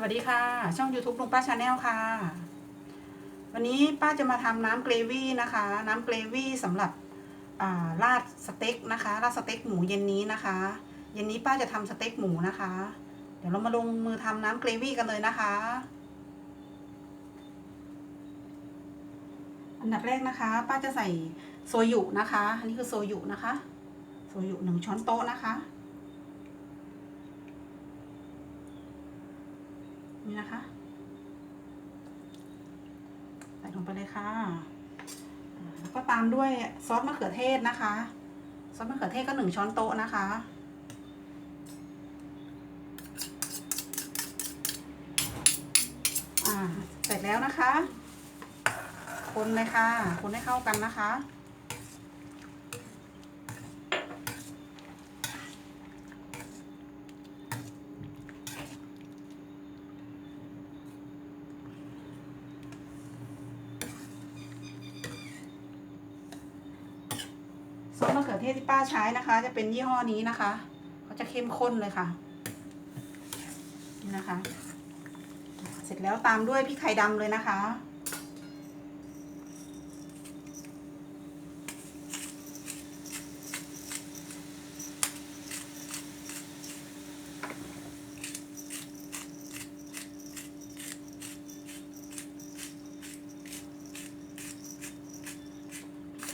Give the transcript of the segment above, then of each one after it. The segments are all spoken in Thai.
สวัสดีค่ะ ช่อง YouTube ลุงป้าชาแนลค่ะ วันนี้ป้าจะมาทำน้ำเกรวี่นะคะ น้ำเกรวี่สำหรับาราดสเต็กนะคะราดสเต็กหมูเย็นนี้นะคะ เย็นนี้ป้าจะทำสเต็กหมูนะคะ เดี๋ยวเรามาลงมือทำน้ำเกรวี่กันเลยนะคะ อันดับแรกนะคะ ป้าจะใส่โซยุนะคะ อันนี้คือโซยุนะคะ โซยุหนึ่งช้อนโต๊ะนะคะ นี่นะคะ ใส่ลงไปเลยค่ะ แล้วก็ตามด้วยซอสมะเขือเทศนะคะ ซอสมะเขือเทศก็หนึ่งช้อนโต๊ะนะคะ อ่า เสร็จแล้วนะคะ คนเลยค่ะ คนให้เข้ากันนะคะ ซมะเขือเทศที่ป้าใช้นะคะ จะเป็นยี่ห้อนี้นะคะเขาจะเข้มข้นเลยค่ะนี่นะคะ เสร็จแล้วตามด้วยพริกไทยดำเลยนะคะ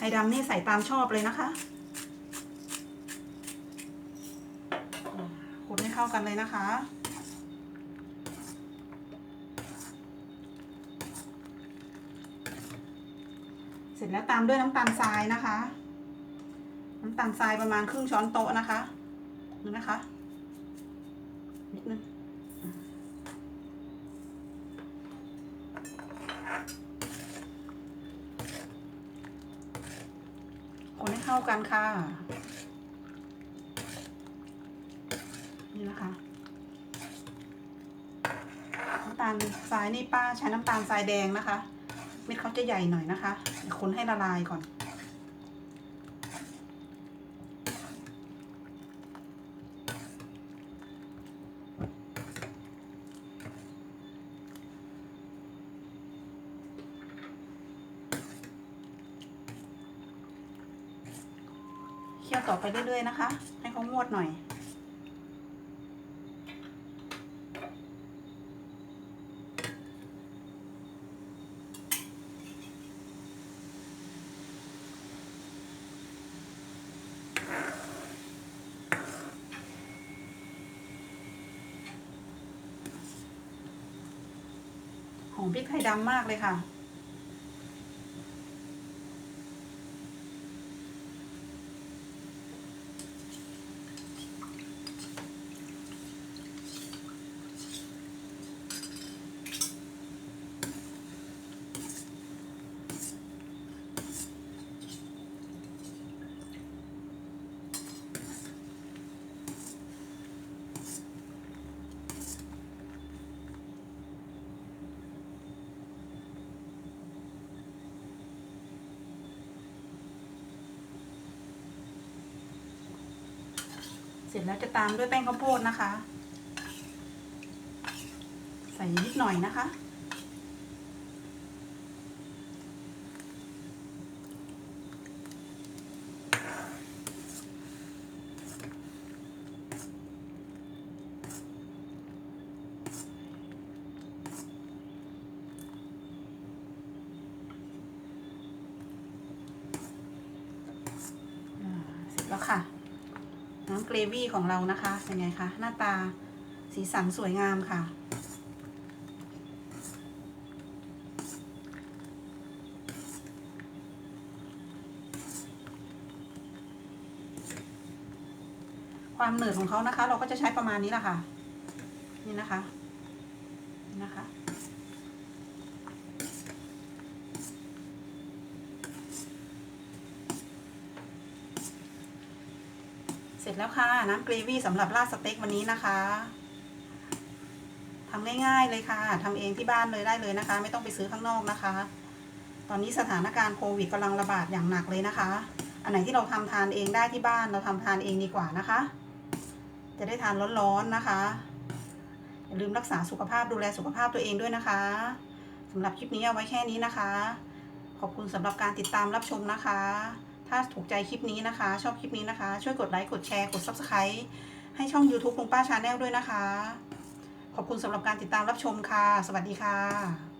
ไทยดำนี่ใส่ตามชอบเลยนะคะอ่าคนให้เข้ากันเลยนะคะ เสร็จแล้วตามด้วยน้ำตาลทรายนะคะ น้ำตาลทรายประมาณครึ่งช้อนโต๊ะนะคะนะคะนิดนึง คนให้ เข้ากันค่ะ นี่นะคะน้ำตาลทรายนี่ป้าใช้น้ำตาลทรายแดงนะคะ เม็ดเขาจะใหญ่หน่อยนะคะคนให้ละลายก่อน เคี่ยวต่อไปเรื่อยๆนะคะ ให้เขางวดหน่อย หอมพริกไทยดำมากเลยค่ะ ร็จแล้วจะตามด้วยแป้งข้าวโพดนะคะ ใส่นิดหน่อยนะคะ เสร็จแล้วค่ะ น้ำเกรวี่ของเรานะคะเป็นไงคะหน้าตาสีสันสวยงามค่ะ ความหนืดของเขานะคะ เราก็จะใช้ประมาณนี้แหละค่ะ นี่นะคะนี่นะคะ เสร็จแล้วค่ะ น้ำเกรวี่สำหรับราดสเต็กวันนี้นะคะทำง่าย ๆเลยค่ะทำเองที่บ้านเลยได้เลยนะคะ ไม่ต้องไปซื้อข้างนอกนะคะ ตอนนี้สถานการณ์โควิดกำลังระบาดอย่างหนักเลยนะคะ อันไหนที่เราทำทานเองได้ที่บ้านเราทำทานเองดีกว่านะคะ จะได้ทานร้อนๆนะคะอย่าลืมรักษาสุขภาพดูแลสุขภาพตัวเองด้วยนะคะสำหรับคลิปนี้เอาไว้แค่นี้นะคะ ขอบคุณสำหรับการติดตามรับชมนะคะ ถ้าถูกใจคลิปนี้นะคะ ชอบคลิปนี้นะคะ ช่วยกดไลค์ กดแชร์ กด subscribe ให้ช่อง YouTube ลุงป้าชาแนลด้วยนะคะ ขอบคุณสำหรับการติดตามรับชมค่ะ สวัสดีค่ะ